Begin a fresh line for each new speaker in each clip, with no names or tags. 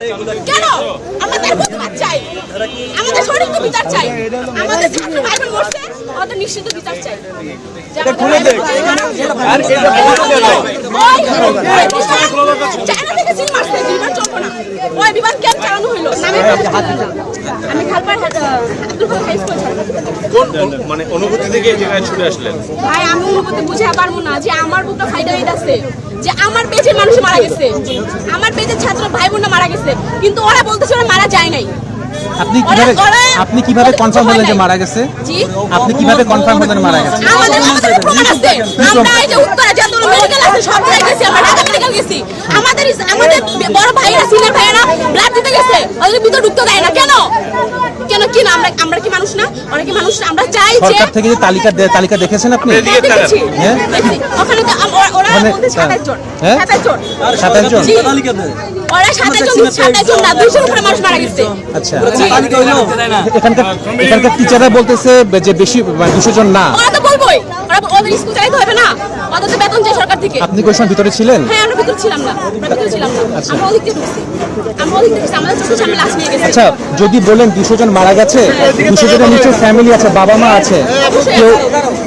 কেন? আমাদের প্রতিবাদ চাই। আমাদের সঠিক বিচার চাই। আমাদের ছাত্র ভাই বোন মরছে আমাদের নিশ্চিত বিচার চাই। যে আমাদের
আর এটা বলতে দেয়।
ওই- ওই বিমান চায়না থেকে সিল মারছে, বিমান চলবো না। ওই বিমান কেন চালানো হইল? আমি খালপাড়
অনু- মানে অনুভূতি থেকে ছুটে আসলেন?
ভাই আমি অনুভূতি বুঝে পারব না যে আমার বুকটা ফাইদা হয়ে আছে। যে আমার পেজের মানুষ মারা গেছে। আমার পেজের ছাত্র ভাই বোনরা মারা গেছে। কিন্তু ওরা বলতেছে ওরা মারা যায় নাই।
আপনি কীভাবে আপনি কনফার্ম হলেন যে মারা গেছে?
জি।
আপনি কীভাবে কনফার্ম হলেন মারা গেছে?
আমাদের আমাদের প্রমাণ আছে। আমরা এই যে উত্তরা যতগুলো মেডিকেল আছে সব জায়গায় গেছি আমরা ঢাকা মেডিকেল গেছি। আমাদের আমাদের বড় ভাইরা সিনিয়র ভাইরা ব্লাড দিতে গেছে। ওদের ভিতরে ঢুকতে দেয় না। কেন? কেন কি না? আমরা আমরা কি মানুষ না? কি মানুষ না? আমরা চাই যে
সরকার থেকে যে তালিকা তালিকা দেখেছেন আপনি?
হ্যাঁ।
হ্যাঁ?
ওখানে তো ওরা- ওরা বলতে সাতাশ জন।
হ্যাঁ?
সাতাশ জন।
সাতাশ জন।
জি। ওরা সাতাশ জন সাতাশ জন না দুইশোর উপরে মানুষ মারা গেছে।
আচ্ছা।
জি।
এখানকার এখানকার টিচাররা বলতেছে যে বেশি মানে দুশো জন না।
ওরা তো বলবোই। ওরা ওদের স্কুল হবে। না বেতন চাই সরকার থেকে।
আপনি কোন সময় ভিতরে ছিলেন?
হ্যাঁ আমরা ভিতরে ছিলাম না আমরা ভিতরে ছিলাম না। আমরা ওদিক থেকে ঢুকছি আমরা ওদিক থেকে ঢুকছি। আমাদের চোখের সামনে লাশ নিয়ে গেছে।
আচ্ছা যদি বলেন দুশো জন মারা গেছে দুশো জনের নিচে ফ্যামিলি আছে বাবা মা আছে কেউ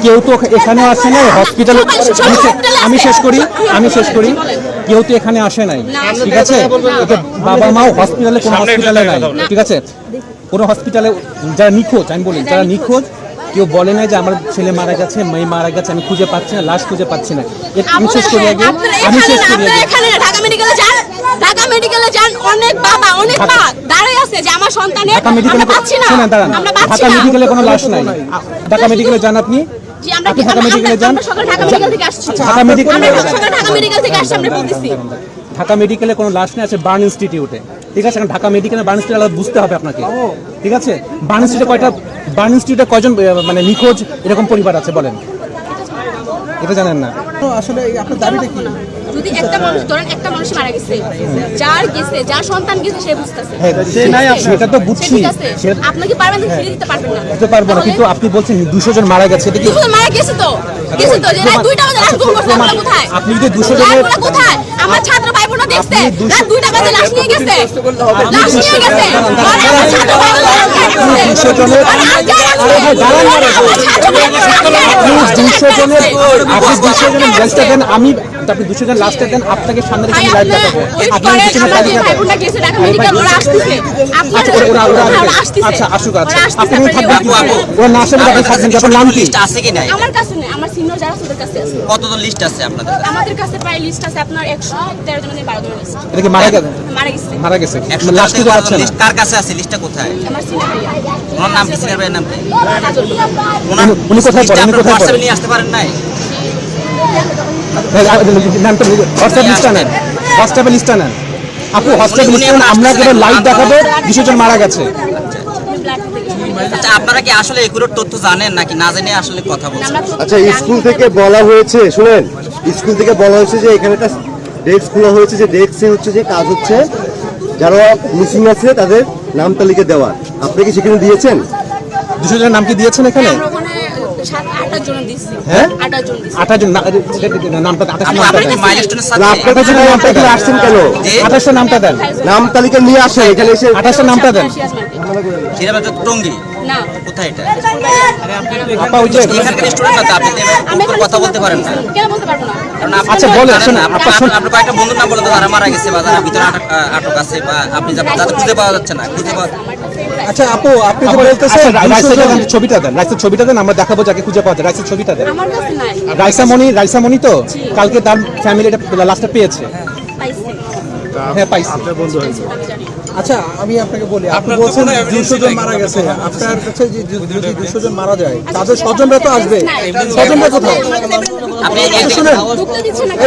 কেউ তো এখানেও আসে নাই হসপিটালে আমি শেষ করি আমি শেষ করি। কেউ তো এখানে আসে নাই। ঠিক আছে? বাবা মাও হসপিটালে কোনো হসপিটালে নাই। ঠিক আছে? কোনো হসপিটালে যারা নিখোঁজ আমি বলি যারা নিখোঁজ কেউ বলে না যে আমার ছেলে মারা গেছে মেয়ে মারা গেছে আমি খুঁজে পাচ্ছি না লাশ খুঁজে পাচ্ছি না। আমি শেষ করি আগে আমি শেষ করি আগে।
এখানে ঢাকা মেডিকেলে যান ঢাকা মেডিকেলে যান অনেক বাবা অনেক মা দাঁড়ায় আছে যে আমার সন্তানের আমরা পাচ্ছি না
শুনেন দাঁড়ান। ঢাকা মেডিকেলে কোনো লাশ নাই। ঢাকা মেডিকেলে যান আপনি।
জি
আপনি ঢাকা মেডিকেলে যান।
ঢাকা মেডিকেল থেকে আসছি।
ঢাকা মেডিকেলে
আমরা মেডিকেল থেকে আসছি আমরা বলতেছি।
ঢাকা মেডিকেলে কোনো লাশ নেই আছে বার্ন ইনস্টিটিউটে। ঠিক আছে ঢাকা মেডিকেলে বার্ন ইনস্টিটিউট আলাদা বুঝতে হবে আপনাকে। ঠিক আছে? বার্ন ইনস্টিটিউটে কয়টা বার্ন ইনস্টিটিউটে কয়জন মানে নিখোঁজ এরকম পরিবার আছে বলেন? এটা জানেন না।
আসলে আপনার দাবিটা কি?
যদি একটা মানুষ ধরেন একটা মানুষ মারা গেছে যার গেছে যার সন্তান গেছে সে বুঝতেছে।
হ্যাঁ, সে নাই আপনার, সেটা তো বুঝছি।
ঠিক আছে। পারবেন ফিরে দিতে পারবেন না।
দিতে পারব না কিন্তু আপনি বলছেন দুশো জন মারা গেছে এটা কি
মারা গেছে তো। গেছে তো যে দুইটা বাজে লাশ গুম করছে ওগুলো কোথায়?
আপনি যদি দুশো জনের
কোথায়? আমার ছাত্র ভাই বোনরা দেখছে রাত দুইটা বাজে লাশ নিয়ে গেছে। লাশ নিয়ে গেছে। ছাত্র
দুশো জনের-
রাখছে।
আপনি দুশো জনের আপনি দেন আমি আপনি দুশো জন লাশটা দেন আপনাকে সামনে রেখে লাইভ দেখাবো। তালিকা আচ্ছা ওরা ওরা আচ্ছা আসুক আচ্ছা। আপনি থাকবেন। ওরা না আসলে আপনি থাকবেন আপনার নাম কি?
লিস্ট আছে কি নাই?
আমার কাছে নেই আমার সিনিয়র যারা ওদের কাছে আছে।
কতজন লিস্ট আছে আপনাদের?
আমাদের কাছে প্রায় লিস্ট আছে আপনার একশো তেরো জনের বারো জনের লিস্ট
এটা কি মারা গেছে?
মারা গেছে।
মারা গেছে। লাশ খুঁজে পাচ্ছে না।
কার কাছে আছে? লিস্টটা কোথায়? ওনার নাম কি? সিনিয়র ভাইয়ের নাম কি?
উনি- উনি কোথায় পড়েন? উনি কোথায় পড়েন?
নিয়ে আসতে পারেন নাই?
নামটা হোয়াটসঅ্যাপ লিস্টটা নেন। হোয়াটসঅ্যাপে লিস্টটা নেন। আপু হোয়াটসঅ্যাপ
উনি- উনি
লিস্টটা
আমরা
আমরা
আসতেছি
একেবারে
না।
লাইভ দেখাবো? দুশো মারা গেছে।
আচ্ছা আপনারা কি আসলে এগুলোর তথ্য জানেন নাকি না জেনে আসলে কথা বলছেন?
আচ্ছা স্কুল থেকে বলা হয়েছে শুনেন স্কুল থেকে বলা হয়েছে যে এখানে একটা ডেস্ক খোলা হয়েছে যে ডেস্কে হচ্ছে যে কাজ হচ্ছে। যারা মিসিং আছে তাদের নাম তালিকা দেওয়ার আপনি কি সেখানে দিয়েছেন?
দুশো জনের নাম কি দিয়েছেন এখানে? হ্যাঁ? নামটা দেন।
নাম তালিকা নিয়ে আসে এখানে এসে
আঠাশটা নামটা দেন।
টঙ্গি। কোথায় এটা? আপনি কথা বলতে পারেন না?
আচ্ছা,
আপনার কয়েকটা বন্ধুর নাম বলেন তো যারা মারা গেছে বা ভিতরে আটক আছে বা আপনি যাদের খুঁজে পাওয়া যাচ্ছে না খুঁজে পাওয়া
আচ্ছা আপু আপনি যে বলতেছেন
আচ্ছা, রাইসের ছবিটা দেন রাইসের ছবিটা দেন আমরা দেখাবো যাকে খুঁজে পাওয়া যায়। রাইসের ছবিটা দেন।
আমার কাছে নাই।
রাইসামণি রাইসামণি তো? কালকে তার ফ্যামিলি এটা লাস্টটা পেয়েছে।
পাইছি।
হ্যাঁ পাইছি।
আমি জানি
আচ্ছা আমি আপনাকে বলি আপনি বলছেন দুশো জন মারা গেছে। আপনার কাছে যে যদি দুশো জন মারা যায় তাদের স্বজনরা তো আসবে স্বজনরা কোথায়?
আপনি এই-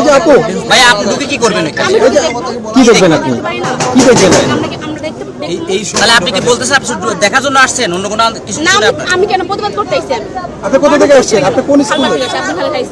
যে আপু
ভাই আপনি ঢুকে কি করবেন।
কি দেখবেন আপনি? কি দেখবেন?
তাহলে আপনি কি বলতেছেন আপনি দেখার জন্য আসছেন? অন্য কোনো কিছু
না আমি- কেন প্রতিবাদ করতে আইছি
আপনি কোথা থেকে আসছেন? আপনি কোন স্কুলে?
High high